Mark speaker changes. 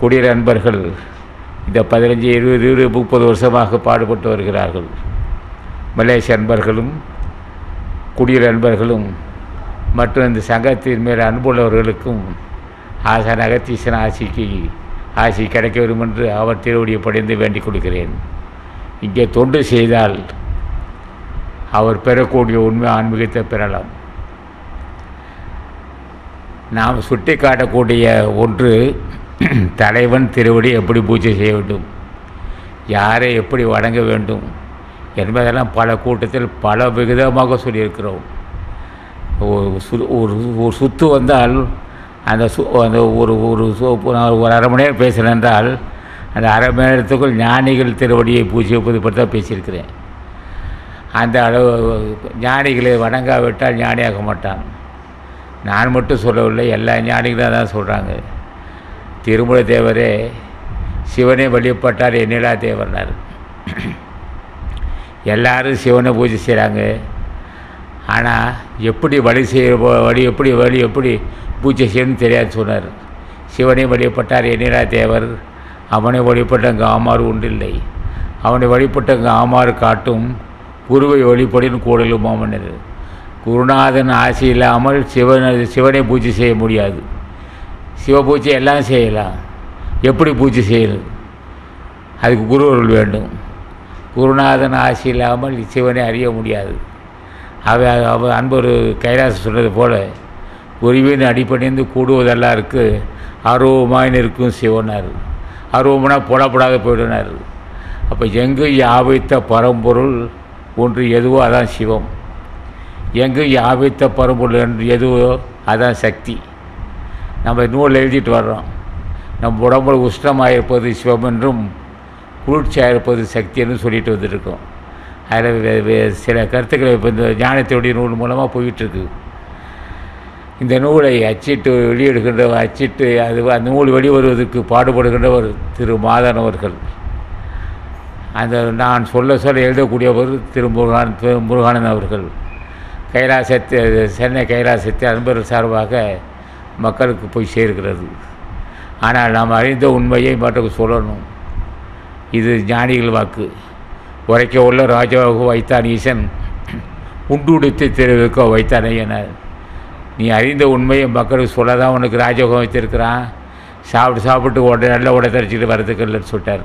Speaker 1: குடியர அன்பர்கள் இந்த பதினஞ்சு இருபது இருபது முப்பது வருஷமாக பாடுபட்டு வருகிறார்கள். மலேசிய அன்பர்களும் குடியர அன்பர்களும் மற்றும் இந்த சங்கத்தின் மேல் அன்புள்ளவர்களுக்கும் ஆசா நகத்தீசன் ஆசிக்கு ஆசி கிடைக்க வேண்டும் என்று அவர் திருவடியை படைந்து வேண்டிக் கொள்கிறேன். இங்கே தொண்டு செய்தால் அவர் பெறக்கூடிய உண்மை ஆன்மீகத்தை பெறலாம். நாம் சுட்டி காட்டக்கூடிய ஒன்று தலைவன் திருவடி எப்படி பூஜை செய்ய வேண்டும்? யாரை எப்படி வணங்க வேண்டும்? என்பதெல்லாம் பல கூட்டத்தில் பல விகிதமாக சொல்லியிருக்கிறோம். ஒரு சு- ஒரு ஒரு சுத்து வந்தால் அந்த சு அந்த ஒரு ஒரு நான் ஒரு அரை மணி நேரம் பேசுகிறேன் என்றால் அந்த அரை மணி நேரத்துக்குள் ஞானிகள் திருவடியை பூஜிப்பது பற்றி தான் பேசியிருக்கிறேன். அந்த அளவு ஞானிகளை வணங்காவிட்டால் ஞானியாக மாட்டான். நான் மட்டும் சொல்லவில்லை எல்லா ஞானிகளும் தான் சொல்கிறாங்க திருமல தேவரே சிவனை வழிபட்டார் எண்ணிலா தேவர்னார். எல்லாரும் சிவனை பூஜை செய்கிறாங்க ஆனால் எப்படி வழி செய்ய வழி எப்படி வழி எப்படி பூஜை செய்யணும்னு தெரியாது சொன்னார். சிவனை வழிபட்டார் எண்ணிலா தேவர்? அவனை வழிபட்டங்க ஆமாறு ஒன்றில்லை. அவனை வழிபட்டங்க ஆமாறு காட்டும் குருவை வழிபடின் கூடலும் மாமன்னர் குருநாதன் ஆசை இல்லாமல் சிவனை சிவனை பூஜை செய்ய முடியாது. சிவ பூஜை எல்லாம் செய்யலாம். எப்படி பூஜை செய்யணும் அதுக்கு குருவர்கள் வேண்டும். குருநாதன் ஆசை இல்லாமல் சிவனை அறிய முடியாது. அவ அவ அன்பர் கைலாசம் சொன்னது போல் குருவின் அடிப்படைந்து கூடுவதெல்லாம் இருக்குது அருவமாய் இருக்கும் சிவனார். அருவம்னா புலப்படாத போயிடுனார். அப்போ எங்கு யாவைத்த பரம்பொருள் ஒன்று எதுவோ அதான் சிவம். எங்கு யாவித்த பரம்பொருள் என்று எதுவோ அதான் சக்தி. நம்ம நூல் எழுதிட்டு வர்றோம். நம் உடம்புல உஷ்ணமாக இருப்பது சிவம் என்றும் குளிர்ச்சியாக இருப்பது சக்தி என்றும் சொல்லிட்டு வந்துருக்கோம். அதில் சில கருத்துக்களை இப்போ இந்த ஞானத்தினுடைய நூல் மூலமாக போயிட்டுருக்கு. இந்த நூலை அச்சிட்டு வெளியிடுகின்ற அச்சிட்டு அது அந்த நூல் வெளிவருவதற்கு பாடுபடுகின்றவர் திரு மாதன் அவர்கள். அந்த நான் சொல்ல சொல்ல எழுதக்கூடியவர் திரு முருகான் திரு முருகானந்த் அவர்கள். கைலாசத்தை சென்னை கைலாசத்தை அன்பர் சார்பாக மக்களுக்கு போய் சேர்கிறது ஆனால் நாம் அறிந்த உண்மையை மற்றவர்கள் சொல்லணும். இது ஞானிகள் வாக்கு. உரைக்க உள்ள ராஜாவாக வைத்தான் ஈசன் உண்டுடுத்து தெரிவிக்க வைத்தானே என நீ அறிந்த உண்மையை மக்களுக்கு சொல்ல தான் உனக்கு ராஜயோகம் வைத்திருக்கிறான். சாப்பிட்டு சாப்பிட்டு உடனே நல்ல உடை தரிச்சிட்டு வரதுக்கு இல்லைன்னு சொல்லிட்டார்.